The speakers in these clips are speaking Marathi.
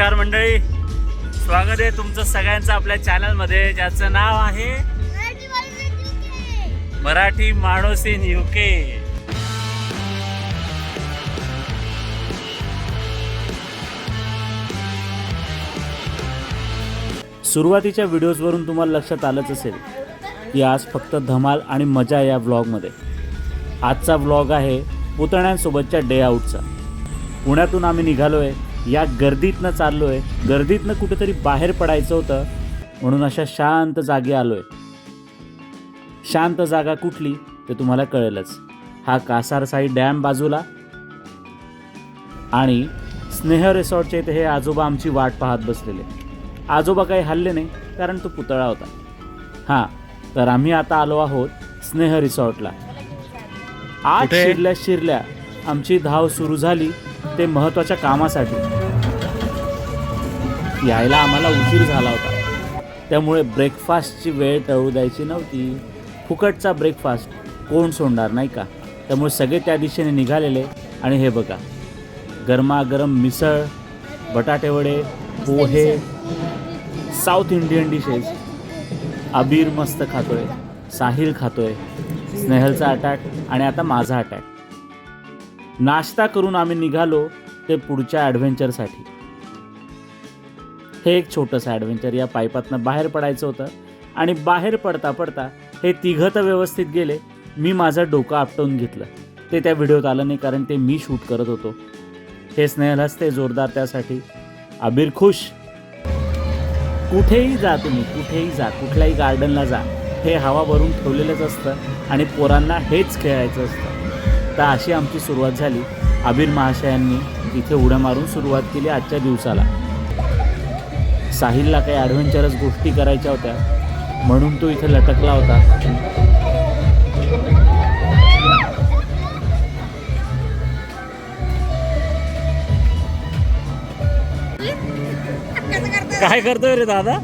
नमस्कार मंडळी. स्वागत आहे तुमचं सगळ्यांचं आपल्या चॅनलमध्ये ज्याचं नाव आहे मराठी माणूस इन युके सुरुवातीच्या व्हिडिओजवरून तुम्हाला लक्षात आलंच असेल की आज फक्त धमाल आणि मजा या व्लॉगमध्ये. आजचा व्लॉग आहे पुतण्यांसोबतच्या डे आऊटचा पुण्यातून आम्ही निघालो आहे या गर्दीतनं चाललो आहे गर्दीतनं कुठेतरी बाहेर पडायचं होतं म्हणून अशा शांत जागी आलो आहे शांत जागा कुठली ते तुम्हाला कळेलच. हा कासारसाई डॅम बाजूला आणि स्नेह रिसॉर्टचे इथे हे आजोबा आमची वाट पाहत बसलेले. आजोबा काही हल्ले नाही कारण तो पुतळा होता. हां तर आम्ही आता आलो आहोत स्नेह रिसॉर्टला. आज कुठे? शिरल्या शिरल्या आमची धाव सुरू झाली. ते महत्त्वाच्या कामासाठी. यायला आम्हाला उशीर झाला होता. त्यामुळे ब्रेकफास्टची वेळ टळू द्यायची नव्हती. फुकटचा ब्रेकफास्ट कोण सोडणार नाही का? त्यामुळे सगळे त्या दिशेने निघालेले. आणि हे बघा गरमागरम मिसळ बटाटेवडे pohe South Indian dishes Abir मस्त खातोय साहिल खातोय स्नेहलचा अटॅक आणि आता माझा अटॅक नाश्ता करून आम्ही निघालो ते पुढच्या ॲडव्हेंचरसाठी हे एक छोटंसं ॲडव्हेंचर या पाईपातनं बाहेर पडायचं होतं आणि बाहेर पडता पडता हे तिघं तर व्यवस्थित गेले. मी माझं डोकं आपटवून घेतलं. ते त्या व्हिडिओत आलं नाही कारण ते मी शूट करत होतो. हे स्नेहल हसते जोरदार त्यासाठी. अबीर खुश. कुठेही जा तुम्ही कुठेही जा कुठल्याही गार्डनला जा. हे हवा भरून ठेवलेलंच असतं आणि पोरांना हेच खेळायचं असतं. तर अशी आमची सुरुवात झाली. आबिर महाशयांनी इथे उड्या मारून सुरुवात केली आजच्या दिवसाला. साहिलला काही ॲडव्हेंचरस गोष्टी करायच्या होत्या. म्हणून तो इथे लटकला होता. काय करतोय रे दादा?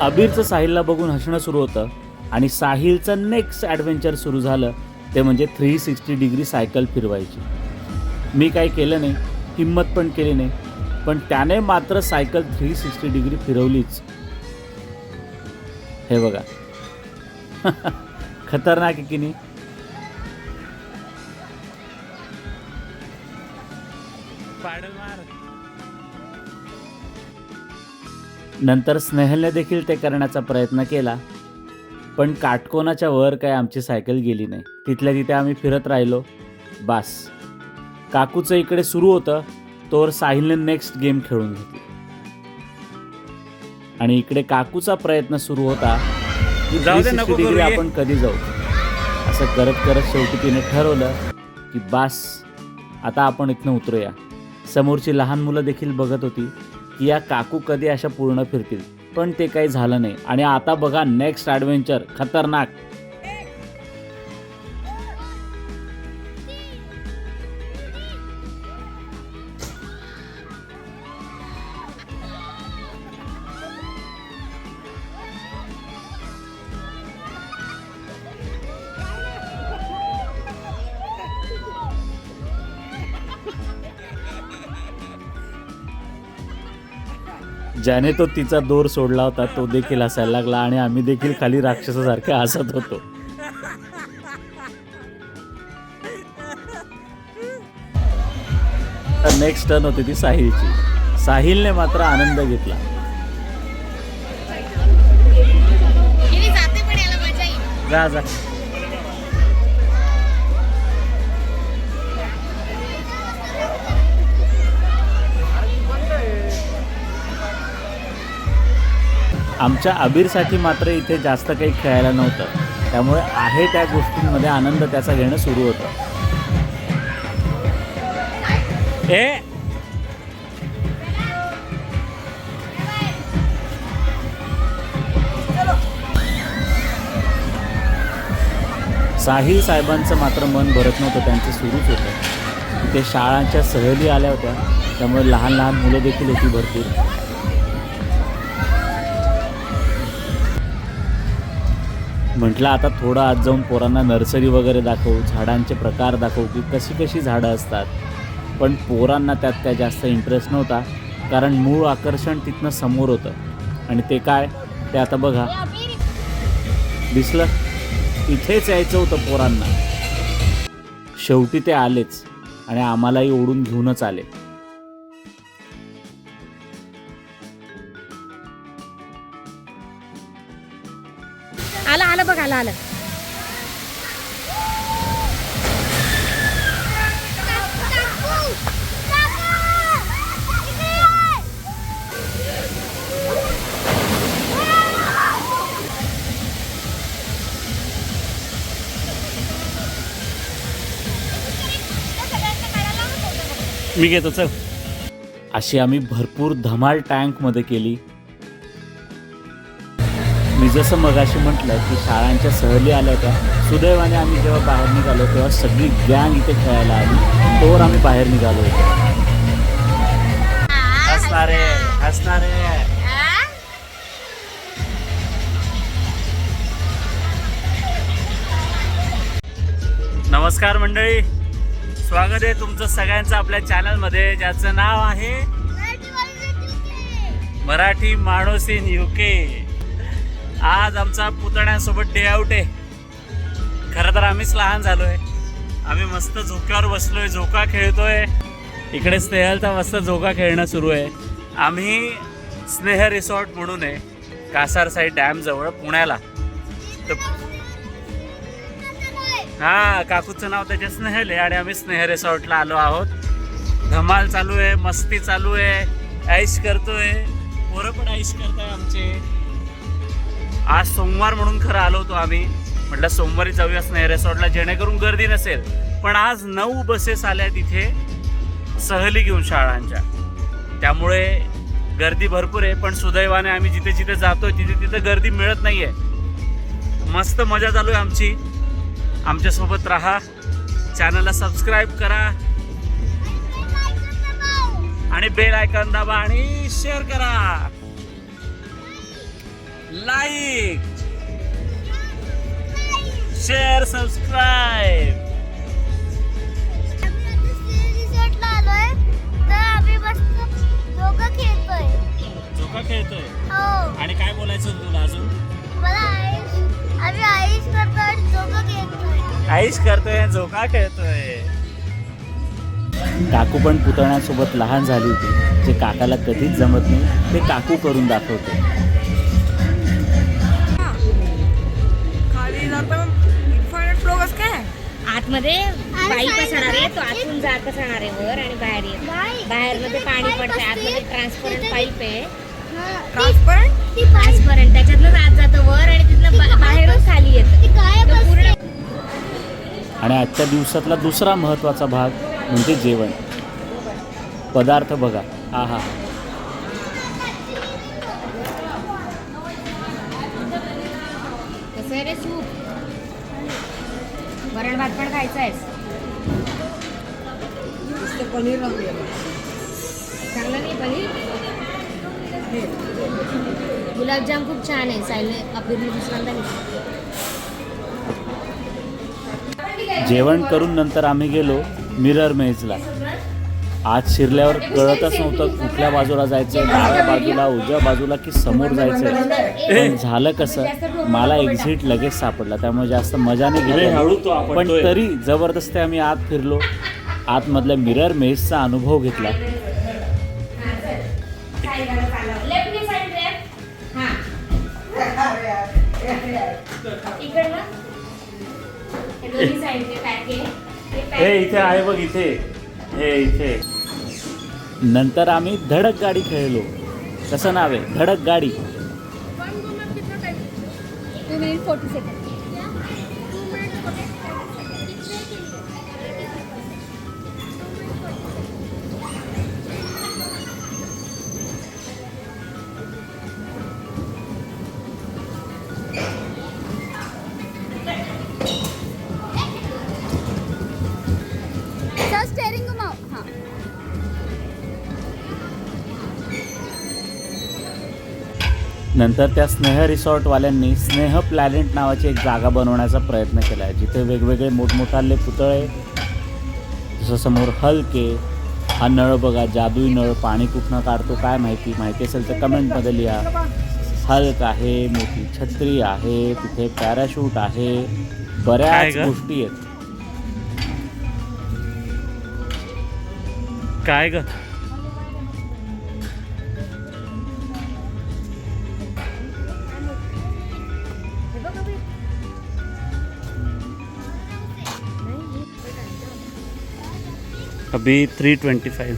अबीरचं साहिलला बघून हसणं सुरू होतं. आणि साहिलचं नेक्स्ट ॲडव्हेंचर सुरू झालं ते म्हणजे थ्री सिक्स्टी डिग्री सायकल फिरवायची. मी काही केलं नाही हिंमत पण केली नाही पण त्याने मात्र सायकल थ्री सिक्स्टी डिग्री फिरवलीच. हे बघा. खतरनाक आहे की नाही? नंतर स्नेहलने देखील ते करण्याचा प्रयत्न केला. पण काटकोनाच्या वर काय आमची सायकल गेली नाही. तिथल्या तिथे आम्ही फिरत राहिलो. बास. काकूचं इकडे सुरू होतं. तोवर साहिलने नेक्स्ट गेम खेळून घेतली. आणि इकडे काकूचा प्रयत्न सुरू होता की जाऊ दे, 360 नको डिग्री करू ये. आपण कधी जाऊ. असं करत करत शेवटी तिने ठरवलं की बास आता आपण इथनं उतरूया. समोरची लहान मुलं देखील बघत होती की या काकू कधी अशा पूर्ण फिरतील. पण ते काही झालं नाही. आणि आता बघा नेक्स्ट ॲडव्हेंचर खतरनाक. ज्याने तो तिचा दोर सोडला होता तो देखील हसायला लागला आणि आम्ही देखील खाली राक्षसासारखे हसत होतो. नेक्स्ट टर्न होती ती साहिलची. साहिलने मात्र आनंद घेतला. जा जा. आमच्या अबीरसाठी मात्र इथे जास्त काही खेळायला नव्हतं. त्यामुळे आहे त्या गोष्टींमध्ये आनंद त्याचा घेणं सुरू होतं. ए! साहिल साहेबांचं मात्र मन भरत नव्हतं त्यांचं सुरूच होतं. ते शाळांच्या सहली आल्या होत्या त्यामुळे लहान लहान मुलं देखील होती भरपूर. म्हटलं आता थोडं आज जाऊन पोरांना नर्सरी वगैरे दाखवू झाडांचे प्रकार दाखवू की कशी कशी झाडं असतात. पण पोरांना त्यात काय जास्त इंटरेस्ट नव्हता कारण मूळ आकर्षण तिथनं समोर होतं. आणि ते काय? ते आता बघा. दिसलं? इथेच यायचं होतं पोरांना. शेवटी ते आलेच आणि आम्हालाही ओढून घेऊनच आले. आलं मी घेतो चल. अशी आम्ही भरपूर धमाल टँकमध्ये केली. जसं मगाशी म्हटलं की शाळांच्या सहली आल्या होत्या. सुदैवाने आम्ही जेव्हा बाहेर निघालो तेव्हा सगळी गँग इथे खेळायला आली. तोवर आम्ही बाहेर निघालो होतो. हसणारे हसणारे नमस्कार मंडळी. स्वागत आहे तुमचं सगळ्यांचं आपल्या चॅनलमध्ये ज्याचं नाव आहे मराठी माणूस इन युके आज आमचा पुतण्यासोबत डे आउट आहे. खरं तर आम्हीच लहान झालोय. आम्ही मस्त झोक्यावर बसलोय झोका खेळतोय. इकडे स्नेहलचा मस्त झोका खेळणं सुरू आहे. आम्ही स्नेह रिसॉर्ट म्हणून आहे कासार साईड डॅम जवळ पुण्याला. तर हा काकूचं नाव त्याचे स्नेहल आहे आणि आम्ही स्नेह रिसॉर्टला आलो आहोत. धमाल चालू आहे मस्ती चालू आहे. ऐश करतोय. पोरं पण ऐश करताय आमचे. आज सोमवार म्हणून खरं आलो होतो आम्ही म्हटलं सोमवारी जाऊया नाही रेसॉर्टला जेणेकरून गर्दी नसेल पण आज नऊ बसेस आल्या तिथे सहली घेऊन शाळांच्या त्यामुळे गर्दी भरपूर आहे पण सुदैवाने आम्ही जिथे जिथे जातोय तिथे तिथे गर्दी मिळत नाही आहे मस्त मजा चालू आहे आमची आमच्यासोबत राहा चॅनलला सबस्क्राईब करा आणि बेल आयकॉन दाबा आणि शेअर करा लाईक शेअर सबस्क्राईब झोका खेळतोय. हो. आणि काय बोलायचं तुला अजून? आईश करतोय झोका खेळतोय. काकू पण पुतण्यासोबत लहान झाली होती. जे काकाला कधीच जमत नाही ते काकू करून दाखवते. आतमध्ये बाई पसरणार आहे तो आतून जात पसरणार आहे वर आणि बाहेर येत. बाहेर मध्ये पाणी पडतंय आतमध्ये ट्रान्सपरंट पाईप आहे. ट्रान्सपरंट ट्रान्सपरंट त्याच्यातनं आत जातं वर आणि तिथनं बा- बाहेरून खाली येतं. पूर्ण आणि आजच्या दिवसातला दुसरा महत्त्वाचा भाग म्हणजे जेवण. पदार्थ बघा. हा हा कसं आहे रे सूप? वरण भात पण खायचा आहेस. पनीर चांगलं नाही पनीर? गुलाबजाम खूप छान आहे सायले अपिरने दुसऱ्यांदा. जेवण करून नंतर आम्ही गेलो मिरर मेजला. आज शिरल्यावर कळतच नव्हतं कुठल्या बाजूला जायचं डाव्या बाजूला उजव्या बाजूला की समोर जायचं झालं कसं मला एक्झिट लगेच सापडला. त्यामुळे जास्त मजा नाही घेतली. पण तरी जबरदस्ती आम्ही आत फिरलो. आतमधल्या मिरर मेजचा अनुभव घेतला. हे. इथे आहे बघ इथे. हे इथे. नंतर आम्ही धडक गाडी खेळलो. कसं नाव आहे धडक गाडी. फोर्टी सेकंड नंतर त्या स्नेह रिसॉर्टवाल्यांनी स्नेह प्लॅनेट नावाची एक जागा बनवण्याचा प्रयत्न केला आहे जिथे वेगवेगळे मोठमोठाले पुतळे जसं समोर हलके हा नळ बघा जादुई नळ पाणी कुठनं काढतो काय माहिती माहिती असेल तर कमेंटमध्ये लिहा. हल्क आहे मोठी छत्री आहे तिथे पॅराशूट आहे बऱ्याच? गोष्टी आहेत. काय ग? अभी थ्री ट्वेंटी फाइव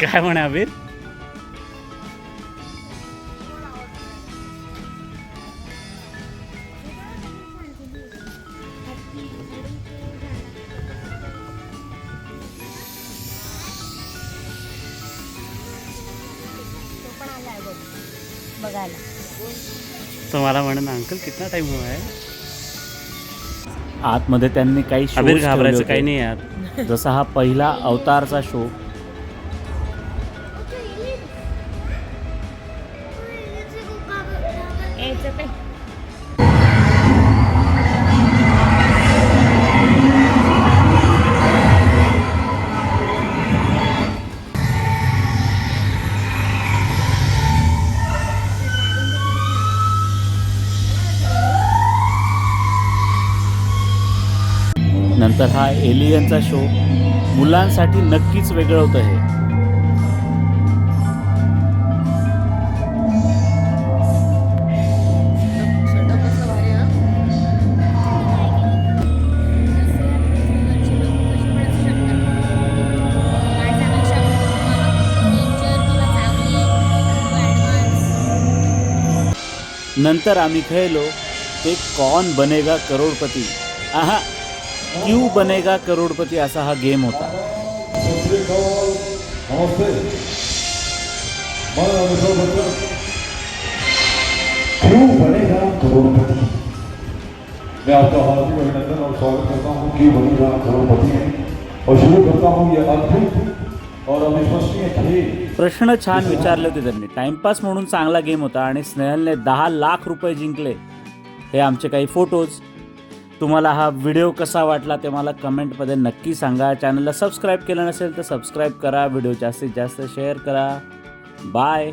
काय म्हणे अभिर मला म्हणे ना अंकल कितना टाइम हुआ है आतमध्ये त्यांनी काही ठेवले घाबरायचं. काही नाही यार जसा हा पहिला अवतारचा शो नंतर हा एलियनचा शो मुलांसाठी नक्कीच वेगळं होतं हे. आहे नंतर आम्ही खेळलो ते कौन बनेगा करोडपती. आहा क्यू बनेगा करोडपती असा हा गेम होता. क्यों बनेगा करोड़पति. मैं आपका हार्दिक अभिनंदन और स्वागत करता हूँ. क्यों बनेगा करोड़पति. और शुरू करता हूँ ये अद्भुत और अविश्वसनीय खेल. प्रश्न छान विचारले होते त्यांनी. टाइमपास म्हणून चांगला गेम होता आणि स्नेहलने दहा लाख रुपये जिंकले. हे आमचे काही फोटोज तुम्हाला हा व्हिडिओ कसा वाटला ते मला कमेंटमध्ये नक्की सांगा. चॅनलला सबस्क्राईब केलं नसेल तर सबस्क्राईब करा. व्हिडिओ जास्तीत जास्त शेअर करा. बाय